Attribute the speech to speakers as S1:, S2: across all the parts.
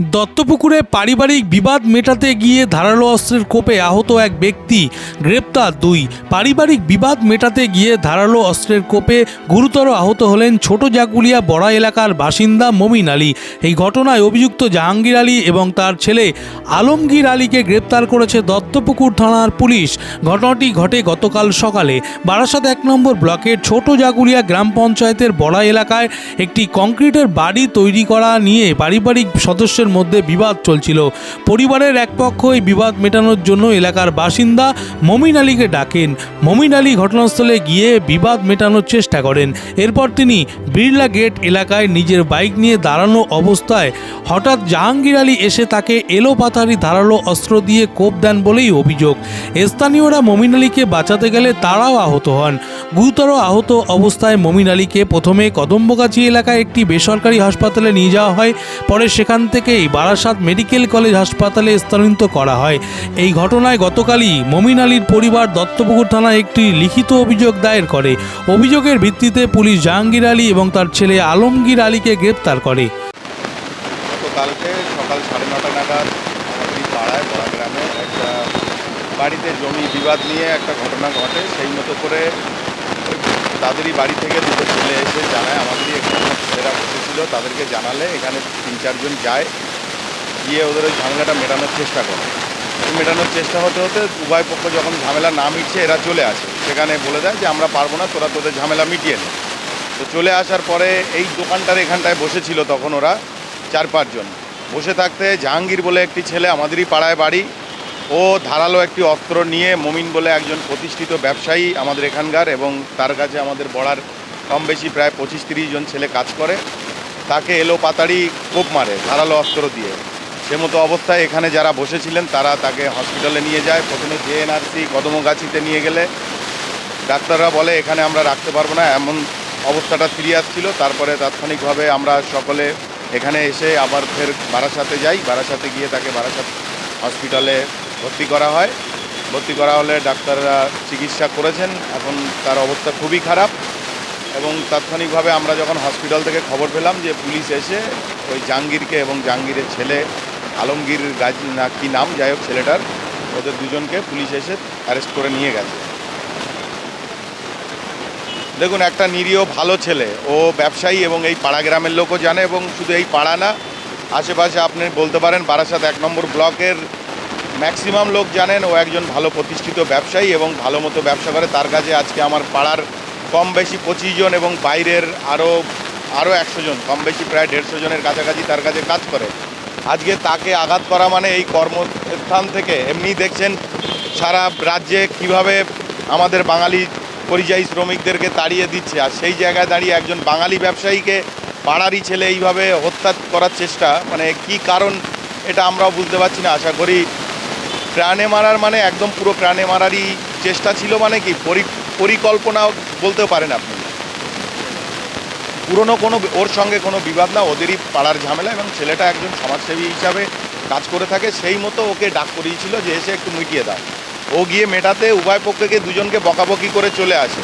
S1: দত্তপুকুরে পারিবারিক বিবাদ মেটাতে গিয়ে ধারালো অস্ত্রের কোপে আহত এক ব্যক্তি। গ্রেপ্তার দুই। পারিবারিক বিবাদ মেটাতে গিয়ে ধারালো অস্ত্রের কোপে গুরুতর আহত হলেন ছোট জাগুলিয়া বড়া এলাকার বাসিন্দা মমিন আলী। এই ঘটনায় অভিযুক্ত জাহাঙ্গীর আলী এবং তার ছেলে আলমগীর আলীকে গ্রেপ্তার করেছে দত্তপুকুর থানার পুলিশ। ঘটনাটি ঘটে গতকাল সকালে। বারাসাত এক নম্বর ব্লকের ছোট জাগুলিয়া গ্রাম পঞ্চায়েতের বড়া এলাকায় একটি কংক্রিটের বাড়ি তৈরি করা নিয়ে পারিবারিক সদস্যের মধ্যে বিবাদ চলছিল। পরিবারের এক পক্ষ এই বিবাদ মেটানোর জন্য এলাকার বাসিন্দা মমিন আলীকে ডাকেন। মমিন আলী ঘটনাস্থলে গিয়ে বিবাদ মেটানোর চেষ্টা করেন। এরপর তিনি বিড়লা গেট এলাকায় নিজের বাইক নিয়ে দাঁড়ানো অবস্থায় হঠাৎ জাহাঙ্গীর আলী এসে তাকে এলো পাথারি ধারালো অস্ত্র দিয়ে কোপ দেন বলেই অভিযোগ। স্থানীয়রা মমিন আলীকে বাঁচাতে গেলে তারাও আহত হন। গুরুতর আহত অবস্থায় মমিন আলীকে প্রথমে কদম্বগাছি এলাকায় একটি বেসরকারি হাসপাতালে নিয়ে যাওয়া হয়। পরে সেখান থেকেই বারাসাত মেডিকেল কলেজ হাসপাতালে স্থানান্তরিত করা হয়। এই ঘটনায় গতকালই মমিন আলীর পরিবার দত্তপুকুর থানায় একটি লিখিত অভিযোগ দায়ের করে। অভিযোগের ভিত্তিতে পুলিশ জাহাঙ্গীর আলী এবং তার ছেলে আলমগীর আলীকে গ্রেপ্তার করে।
S2: গতকালকে সকাল সাড়ে নটা নাগাদ পাড়ায় বড়া গ্রামে একটা বাড়িতে জমি বিবাদ নিয়ে একটা ঘটনা ঘটে। সেই মতো করে তাদেরই বাড়ি থেকে দুটো ছেলে এসে জানায়, আমাদেরই সব ছেলেরা বসেছিল, তাদেরকে জানালে এখানে তিন চারজন যায়। গিয়ে ওদের ওই ঝামেলাটা মেটানোর চেষ্টা করে। মেটানোর চেষ্টা হতে হতে উভয় পক্ষ যখন ঝামেলা না মিটছে এরা চলে আসে। সেখানে বলে দেয় যে, আমরা পারব না, তোরা তোদের ঝামেলা মিটিয়ে নে। তো চলে আসার পরে এই দোকানটার এখানটায় বসেছিল তখন ওরা চার পাঁচজন। বসে থাকতে জাহাঙ্গীর বলে একটি ছেলে আমাদেরই পাড়ায় বাড়ি। ও ধারালো একটি অস্ত্র নিয়ে মমিন বলে একজন প্রতিষ্ঠিত ব্যবসায়ী আমাদের এখানকার এবং তার কাছে আমাদের বড়ার কম বেশি প্রায় পঁচিশ তিরিশ জন ছেলে কাজ করে। তাকে এলো পাতাড়ি কোপ মারে, ধারালো অস্ত্র দিয়ে। সে মতো অবস্থায় এখানে যারা বসেছিলেন, তারা তাকে হসপিটালে নিয়ে যায়। প্রথমে জেএনআরসি কদমগাছিতে নিয়ে গেলে। ডাক্তাররা বলে, এখানে আমরা রাখতে পারব না। এমন অবস্থাটা সিরিয়াস ছিল। তারপরে তাৎক্ষণিকভাবে আমরা সকলে এখানে এসে আবার ফের বারাসাতে যাই। বারাসাতে গিয়ে তাকে বারাসাত হসপিটালে ভর্তি করা হয়। ভর্তি করা হলে ডাক্তাররা চিকিৎসা করেছেন। এখন তার অবস্থা খুবই খারাপ। এবং তাৎক্ষণিকভাবে আমরা যখন হসপিটাল থেকে খবর পেলাম যে পুলিশ এসে ওই জাহাঙ্গীরকে এবং জাহাঙ্গীরের ছেলে আলমগীর গাজী না, কি নাম? যাই হোক, ছেলেটার। ওদের দুজনকে পুলিশ এসে অ্যারেস্ট করে নিয়ে গেছে। দেখুন, একটা নিরীহ, ভালো ছেলে। ও ব্যবসায়ী এবং এই পাড়া গ্রামের লোকও জানে এবং শুধু এই পাড়া না, আশেপাশে আপনি বলতে পারেন বারাসাত এক নম্বর ব্লকের ম্যাক্সিমাম লোক জানেন। ও একজন ভালো প্রতিষ্ঠিত ব্যবসায়ী এবং ভালো মতো ব্যবসা করে। তার কাছে আজকে আমার পাড়ার কম বেশি পঁচিশ জন এবং বাইরের আরও আরও একশো জন, কম বেশি প্রায় দেড়শো জনের কাছাকাছি তার কাছে কাজ করে। আজকে তাকে আঘাত করা মানে এই কর্মস্থান থেকে এমনি দেখছেন সারা রাজ্যে কীভাবে আমাদের বাঙালি পরিযায়ী শ্রমিকদেরকে তাড়িয়ে দিচ্ছে। আর সেই জায়গায় দাঁড়িয়ে একজন বাঙালি ব্যবসায়ীকে পাড়ারই ছেলে এইভাবে হত্যা করার চেষ্টা মানে কি কারণ এটা আমরাও বুঝতে পারছি না। আশা করি প্রাণে মারার মানে একদম পুরো প্রাণে মারারই চেষ্টা ছিল মানে কি পরি- পরিকল্পনা বলতেও পারেন আপনি। পুরনো কোনো ওর সঙ্গে কোনো বিবাদ না, ওদেরই পাড়ার ঝামেলা এবং ছেলেটা একজন সমাজসেবী হিসাবে কাজ করে থাকে, সেই মতো ওকে ডাক করিয়েছিল যে এসে একটু মিটিয়ে দাও। ও গিয়ে মেটাতে উভয় পক্ষকে দুজনকে বকাবকি করে চলে আসে।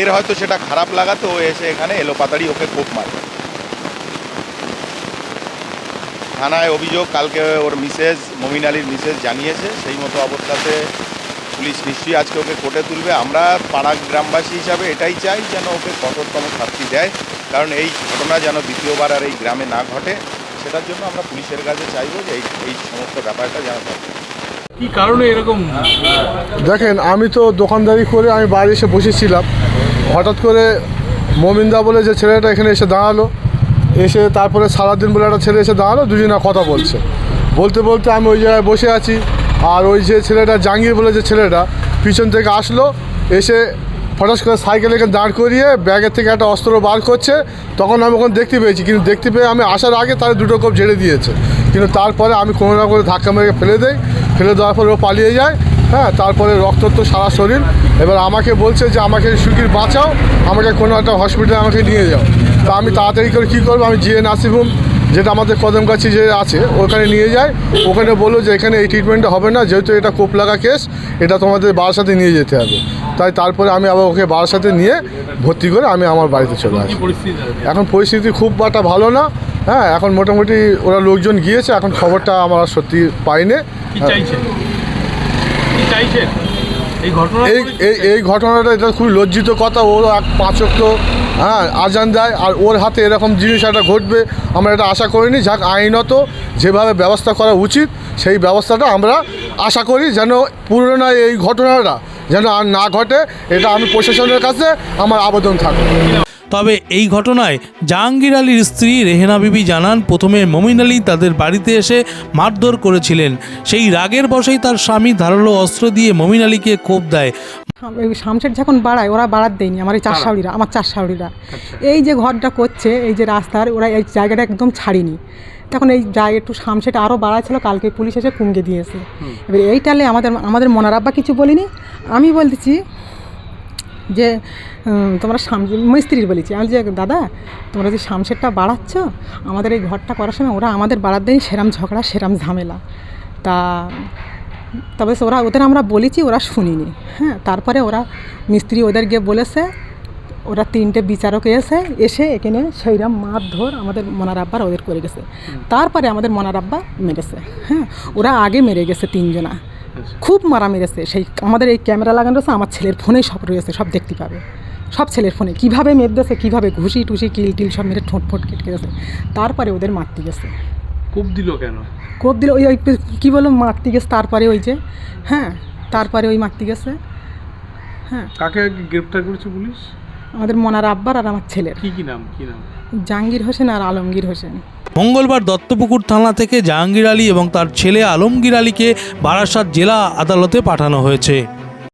S2: এর হয়তো সেটা খারাপ লাগাতে, ও এসে এখানে এলো পাতাড়ি ওকে কোপ মারে। থানায় অভিযোগ, কালকে ওর মিসেস, মমিন আলীর মিসেস জানিয়েছে, সেই মতো অবস্থাতে পুলিশ নিশ্চয়ই আজকে ওকে কোর্টে তুলবে। আমরা পাড়া গ্রামবাসী হিসাবে এটাই চাই যেন ওকে কঠোরতম শাস্তি দেয়। কারণ এই ঘটনা যেন দ্বিতীয়বার আর এই গ্রামে না ঘটে সেটার জন্য আমরা পুলিশের কাছে চাইব যে এই এই সমস্ত ব্যাপারটা যেন ঘটে।
S1: কি কারণে এরকম?
S3: দেখেন আমি তো দোকানদারি করে আমি বাইরে এসে বসেছিলাম। হঠাৎ করে মমিন্দা বলে যে ছেলেটা এখানে এসে দাঁড়াল এসে তারপরে সারাদিন বলে একটা ছেলে এসে দাঁড়াল দুজনা কথা বলছে। বলতে বলতে আমি ওই জায়গায় বসে আছি আর ওই যে ছেলেটা জাঙ্গির বলে যে ছেলেটা পিছন থেকে আসলো এসে হঠাৎ করে সাইকেল এখানে দাঁড় করিয়ে ব্যাগের থেকে একটা অস্ত্র বার করছে। তখন আমি ওখানে দেখতে পেয়েছি। কিন্তু দেখতে পেয়ে আমি আসার আগে তার দুটো কোপ ঝেড়ে দিয়েছে। কিন্তু তারপরে আমি কোনো না করে ধাক্কা মেরে ফেলে দেই। ফেলে দেওয়ার পরে ও পালিয়ে যায়। হ্যাঁ তারপরে রক্ত তো সারা শরীর। এবার আমাকে বলছে যে, আমাকে সুখীর বাঁচাও। আমাকে কোনো একটা হসপিটালে আমাকে নিয়ে যাও। তা আমি তাড়াতাড়ি করে কী করব? আমি জিএ নার্সিং হোম যেটা আমাদের কদমগাছি যে আছে, ওখানে নিয়ে যায় ওখানে বলল যে, এখানে এই ট্রিটমেন্টটা হবে না। যেহেতু এটা কোপ লাগা কেস এটা তোমাদের সাথে নিয়ে যেতে হবে। তাই তারপরে আমি আবার ওকে বারাসাতে নিয়ে ভর্তি করে আমি আমার বাড়িতে চলে আসি। এখন পরিস্থিতি খুব একটা ভালো না। হ্যাঁ এখন মোটামুটি ওরা লোকজন গিয়েছে এখন খবরটা আমরা সত্যি পাইনি।
S1: এই
S3: এই ঘটনাটা এটা খুবই লজ্জিত কথা। ও এক পাঁচক তো হ্যাঁ আজান দেয় আর ওর হাতে এরকম জিনিস একটা ঘটবে আমরা এটা আশা করিনি। যাক আইনত যেভাবে ব্যবস্থা করা উচিত সেই ব্যবস্থাটা আমরা আশা করি যেন পুরোনো এই ঘটনাটা যেন আর না ঘটে এটা আমি প্রশাসনের কাছে আমার আবেদন থাকবে।
S1: তবে এই ঘটনায় জাহাঙ্গীর আলীর স্ত্রী রেহেনা বিবি জানান প্রথমে মমিন আলী তাদের বাড়িতে এসে মারধর করেছিলেন। সেই রাগের বশেই তার স্বামী ধারালো অস্ত্র দিয়ে মমিন আলীকে কোপ দেয়।
S4: শাম- শামশের যখন বাড়ায় ওরা বাড়াত দেয়নি আমার এই চার শাউরিরা আমার চার শাউরিরা এই যে ঘরটা করছে এই যে রাস্তার ওরা এই জায়গাটা একদম ছাড়িনি। তখন এই জায়গা একটু শামশেটা আরও বাড়াচ্ছিল কালকে পুলিশ এসে কুমকে দিয়েছে। এবার এই টালে আমাদের আমাদের মনার আব্বা কিছু বলিনি। আমি বলতেছি যে তোমরা শাম মিস্ত্রির বলেছি। আমি যে দাদা তোমরা যে শামশেরটা বাড়াচ্ছ আমাদের এই ঘরটা করার সময় ওরা আমাদের বাড়ার দেয়নি সেরাম ঝগড়া সেরাম ঝামেলা। তা তবে ওরা ওদের আমরা বলেছি ওরা শুনিনি। হ্যাঁ তারপরে ওরা মিস্ত্রি ওদের গিয়ে বলেছে ওরা তিনটে বিচারক এসে এসে এখানে সেইরাম মারধর আমাদের মনার আব্বার ওদের করে গেছে। তারপরে আমাদের মনার আব্বা মেরেছে হ্যাঁ? ওরা আগে মেরে গেছে তিনজনা। খুব মারা মেরেছে। সেই আমাদের এই ক্যামেরা লাগানো রয়েছে আমার ছেলের ফোনেই সব রয়েছে সব দেখতে পাবে। সব ছেলের ফোনে। কীভাবে মেরতেছে কীভাবে ঘুষি টুসি কিল টিল সব মেরে ঠোঁট ফোট কেটে গেছে। তারপরে ওদের মারতে গেছে।
S1: কোপ দিল কেন?
S4: কোপ দিল ওই ওই কী বলল মারতে গেছে তারপরে ওই যে হ্যাঁ? তারপরে ওই মারতে গেছে হ্যাঁ?
S1: কাকে গ্রেপ্তার করেছে পুলিশ?
S4: আমাদের মনার আব্বার আর আমার ছেলের।
S1: কি কি নাম কি নাম?
S4: জাহাঙ্গীর হোসেন আর আলমগীর হোসেন।
S1: মঙ্গলবার দত্তপুকুর থানা থেকে জাহাঙ্গীর আলী এবং তার ছেলে আলমগীর আলীকে বারাসাত জেলা আদালতে পাঠানো হয়েছে।